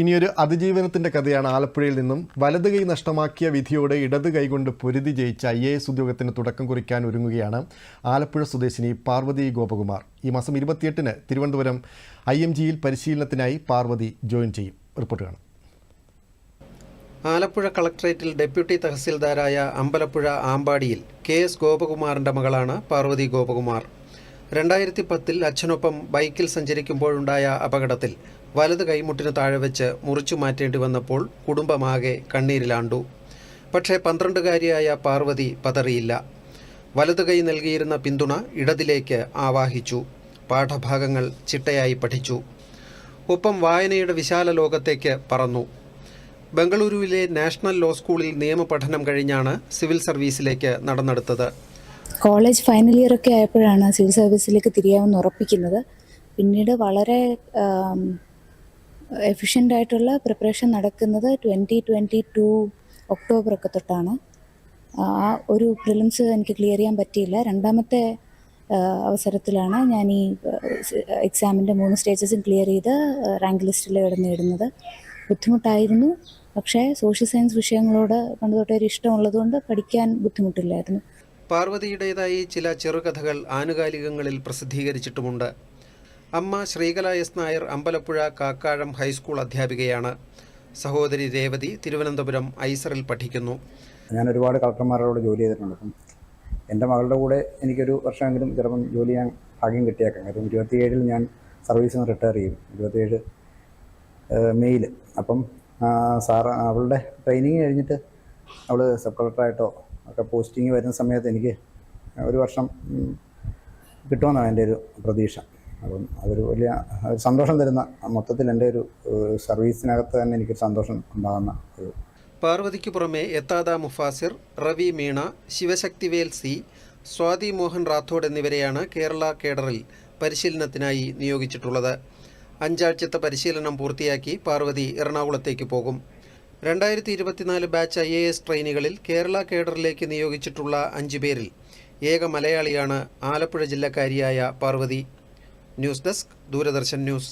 ഇനിയൊരു അതിജീവനത്തിന്റെ കഥയാണ് ആലപ്പുഴയിൽ നിന്നും വലത് കൈ നഷ്ടമാക്കിയ വിധിയോടെ ഇടത് കൈകൊണ്ട് പൊരുതി ജയിച്ച ഐ എ എസ് ഉദ്യോഗത്തിന് തുടക്കം കുറിക്കാൻ ഒരുങ്ങുകയാണ് ആലപ്പുഴ സ്വദേശിനി പാർവതി ഗോപകുമാർ. ഈ മാസം ഇരുപത്തിയെട്ടിന് തിരുവനന്തപുരം ഐ എം ജിയിൽ പരിശീലനത്തിനായി പാർവതി ജോയിൻ ചെയ്യും. റിപ്പോർട്ട് കാണാം. ആലപ്പുഴ കളക്ടറേറ്റിൽ ഡെപ്യൂട്ടി തഹസിൽദാരായ അമ്പലപ്പുഴ ആമ്പാടിയിൽ കെ എസ് ഗോപകുമാറിന്റെ മകളാണ് പാർവതി ഗോപകുമാർ. രണ്ടായിരത്തി പത്തിൽ അച്ഛനൊപ്പം ബൈക്കിൽ സഞ്ചരിക്കുമ്പോഴുണ്ടായ അപകടത്തിൽ വലത് കൈമുട്ടിന് താഴെ വെച്ച് മുറിച്ചു മാറ്റേണ്ടി വന്നപ്പോൾ കുടുംബമാകെ കണ്ണീരിലാണ്ടു. പക്ഷേ പന്ത്രണ്ടുകാരിയായ പാർവതി പതറിയില്ല. വലത് കൈ നൽകിയിരുന്ന പിന്തുണ ഇടതിലേക്ക് ആവാഹിച്ചു. പാഠഭാഗങ്ങൾ ചിട്ടയായി പഠിച്ചു. ഒപ്പം വായനയുടെ വിശാല ലോകത്തേക്ക് പറന്നു. ബംഗളൂരുവിലെ നാഷണൽ ലോ സ്കൂളിൽ നിയമപഠനം കഴിഞ്ഞാണ് സിവിൽ സർവീസിലേക്ക് നടന്നെടുത്തത്. കോളേജ് ഫൈനൽ ഇയർ ഒക്കെ ആയപ്പോഴാണ് സിവിൽ സർവീസിലേക്ക് തിരിയാമെന്ന് ഉറപ്പിക്കുന്നത്. പിന്നീട് വളരെ എഫിഷ്യന്റ് ആയിട്ടുള്ള പ്രിപ്പറേഷൻ നടക്കുന്നത് ട്വന്റി ട്വന്റി ടു ഒക്ടോബർ ഒക്കെ തൊട്ടാണ്. ആ ഒരു പ്രിലിംസ് എനിക്ക് ക്ലിയർ ചെയ്യാൻ പറ്റിയില്ല. രണ്ടാമത്തെ അവസരത്തിലാണ് ഞാൻ ഈ എക്സാമിന്റെ മൂന്ന് സ്റ്റേജസും ക്ലിയർ ചെയ്ത് റാങ്ക് ലിസ്റ്റിൽ ഇടം നേടുന്നത് ബുദ്ധിമുട്ടായിരുന്നു. പക്ഷേ സോഷ്യൽ സയൻസ് വിഷയങ്ങളോട് പണ്ട് തൊട്ടേ ഒരു ഇഷ്ടമുള്ളതുകൊണ്ട് പഠിക്കാൻ ബുദ്ധിമുട്ടില്ലായിരുന്നു. പാർവതിയുടേതായി ചില ചെറുകഥകൾ ആനുകാലികങ്ങളിൽ പ്രസിദ്ധീകരിച്ചിട്ടുമുണ്ട്. അമ്മ Sreekala S Nair Ambalappuzha Kakkazham high school അധ്യാപികയാണ്. സഹോദരി രേവതി തിരുവനന്തപുരം ഐസറിൽ പഠിക്കുന്നു. ഞാൻ ഒരുപാട് കളക്ടർമാരോട് ജോലി ചെയ്തിട്ടുണ്ട്. എന്റെ മകളുടെ കൂടെ എനിക്കൊരു വർഷമെങ്കിലും ചിലപ്പം ജോലി ചെയ്യാൻ ഭാഗ്യം കിട്ടിയേക്കാം. കാര്യം ഇരുപത്തിയേഴിൽ ഞാൻ സർവീസിൽ നിന്ന് റിട്ടയർ ചെയ്യും. ഇരുപത്തിയേഴ് മെയ്യിൽ അപ്പം സാർ അവളുടെ ട്രെയിനിങ് കഴിഞ്ഞിട്ട് അവൾ സബ് കളക്ടറായിട്ടോ ഒക്കെ പോസ്റ്റിംഗ് വരുന്ന സമയത്ത് എനിക്ക് ഒരു വർഷം കിട്ടുമെന്നാണ് എന്റെ ഒരു പ്രതീക്ഷ. അപ്പം അതൊരു വലിയ സന്തോഷം തരുന്ന മൊത്തത്തിൽ എന്റെ ഒരു സർവീസിനകത്ത് തന്നെ എനിക്ക് സന്തോഷം ഉണ്ടാകുന്ന ഒരു പാർവതിക്ക് പുറമെ എത്താദ മുഫാസിർ റവി മീണ ശിവശക്തിവേൽ സി സ്വാതി മോഹൻ റാത്തോഡ് എന്നിവരെയാണ് കേരള കേഡറിൽ പരിശീലനത്തിനായി നിയോഗിച്ചിട്ടുള്ളത്. അഞ്ചാഴ്ചത്തെ പരിശീലനം പൂർത്തിയാക്കി പാർവതി എറണാകുളത്തേക്ക് പോകും. രണ്ടായിരത്തി ഇരുപത്തിനാല് ബാച്ച് ഐ എ എസ് ട്രെയിനുകളിൽ കേരള കേഡറിലേക്ക് നിയോഗിച്ചിട്ടുള്ള അഞ്ചു പേരിൽ ഏക മലയാളിയാണ് Alappuzha ജില്ലക്കാരിയായ Parvathy. News desk Doordarshan news.